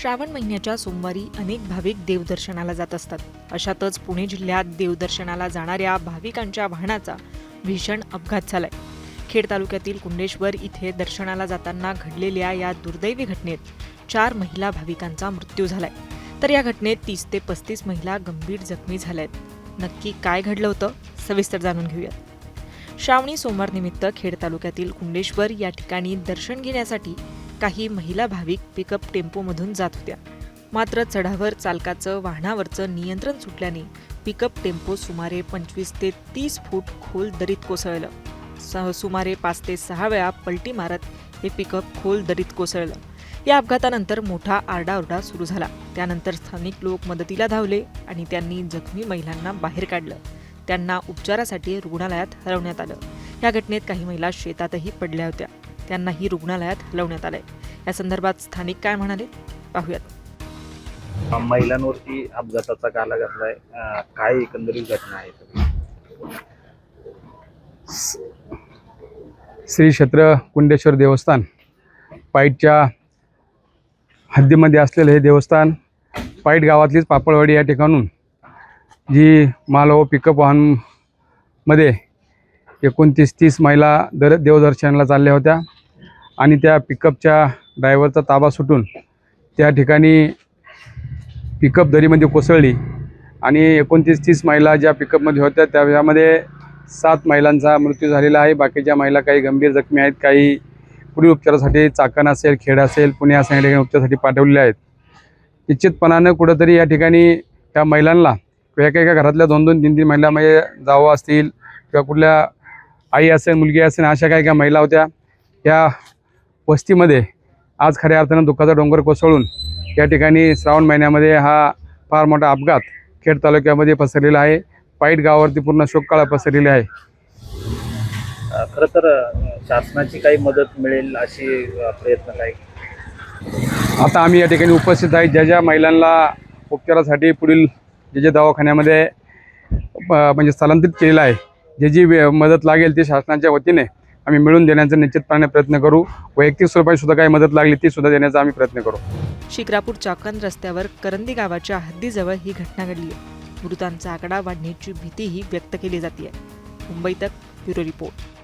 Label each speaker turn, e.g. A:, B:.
A: श्रावण महिन्याच्या सोमवारी अनेक भाविक देवदर्शनाला जात असतात. अशातच पुणे जिल्ह्यात देवदर्शनाला जाणाऱ्या भाविकांच्या वाहनाचा भीषण अपघात झालाय. खेड तालुक्यातील कुंडेश्वर इथे दर्शनाला जाताना घडलेल्या या दुर्दैवी घटनेत चार महिला भाविकांचा मृत्यू झालाय. तर या घटनेत तीस ते पस्तीस महिला गंभीर जखमी झाल्यात. नक्की काय घडलं होतं? सविस्तर जाणून घेऊयात. श्रावणी सोमवारनिमित्त खेड तालुक्यातील कुंडेश्वर या ठिकाणी दर्शन घेण्यासाठी काही महिला भाविक पिकअप टेम्पोमधून जात होत्या. मात्र चढावर चालकाचं वाहनावरचं नियंत्रण सुटल्याने पिकअप टेम्पो सुमारे पंचवीस ते तीस फूट खोल दरीत कोसळलं. स- सुमारे पाच ते सहा वेळा पलटी मारत हे पिकअप खोल दरीत कोसळलं. या अपघातानंतर मोठा आरडाओरडा सुरू झाला. त्यानंतर स्थानिक लोक मदतीला धावले आणि त्यांनी जखमी महिलांना बाहेर काढलं. त्यांना उपचारासाठी रुग्णालयात हलवण्यात आलं. या घटनेत काही महिला शेतातही पडल्या होत्या. त्यांनाही रुग्णालयात हलवण्यात आलंय. या संदर्भात स्थानिक काय म्हणाले? पाहूयात.
B: महिलांवरती अपघाताचा काला घातलाय काय एकंदरीत घटना आहे
C: श्री क्षेत्र कुंडेश्वर देवस्थान पाईटच्या हद्दीमध्ये असलेलं हे देवस्थान पाईट गावातलीच पापळवाडी या ठिकाणून जी माल व पिकअप वाहनमध्ये एकोणतीस तीस महिला दर देवदर्शनाला चालल्या होत्या. आणि त्या पिकअपच्या ड्रायव्हरचा ताबा सुटून त्या ठिकाणी पिकअप दरीमध्ये कोसळली. आणि एकोणतीस तीस महिला ज्या पिकअपमध्ये होत्या त्यामध्ये सात महिलांचा मृत्यू झालेला आहे. बाकीच्या महिला काही गंभीर जखमी आहेत काही पुढील उपचारासाठी चाकण असेल खेड असेल पुणे असेल या ठिकाणी उपचारासाठी पाठवलेल्या आहेत. निश्चितपणानं कुठंतरी या ठिकाणी त्या महिलांना किंवा एका एका घरातल्या दोन दोन तीन तीन महिला म्हणजे जावं असतील किंवा कुठल्या आई असेल मुलगी असेल अशा काही काही महिला होत्या या वस्तीमध्ये आज खऱ्या अर्थानं दुःखाचा डोंगर कोसळून या ठिकाणी श्रावण महिन्यामध्ये हा फार मोठा अपघात खेड तालुक्यामध्ये पसरलेला आहे. पाईट गावावरती पूर्ण शोककाळ पसरलेली आहे.
B: खरं तर शासनाची काही मदत मिळेल अशी प्रयत्न काय?
C: आता आम्ही या ठिकाणी उपस्थित आहे. ज्या ज्या महिलांना उपचारासाठी पुढील जे जे दवाखान्यामध्ये म्हणजे स्थलांतरित केलेलं आहे जे जी मदत लागेल ती शासनाच्या वतीने आम्ही मिळून देण्याचा निश्चितपणे प्रयत्न करू. वैयक्तिक स्वरूपात सुद्धा काही मदत लागली ती सुद्धा देण्याचा आम्ही प्रयत्न करू.
A: शिक्रापूर चाकण रस्त्यावर करंदी गावाच्या हद्दीजवळ ही घटना घडली आहे. मृतांचा आकडा वाढण्याची भीतीही व्यक्त केली जाते मुंबई तक ब्युरो रिपोर्ट.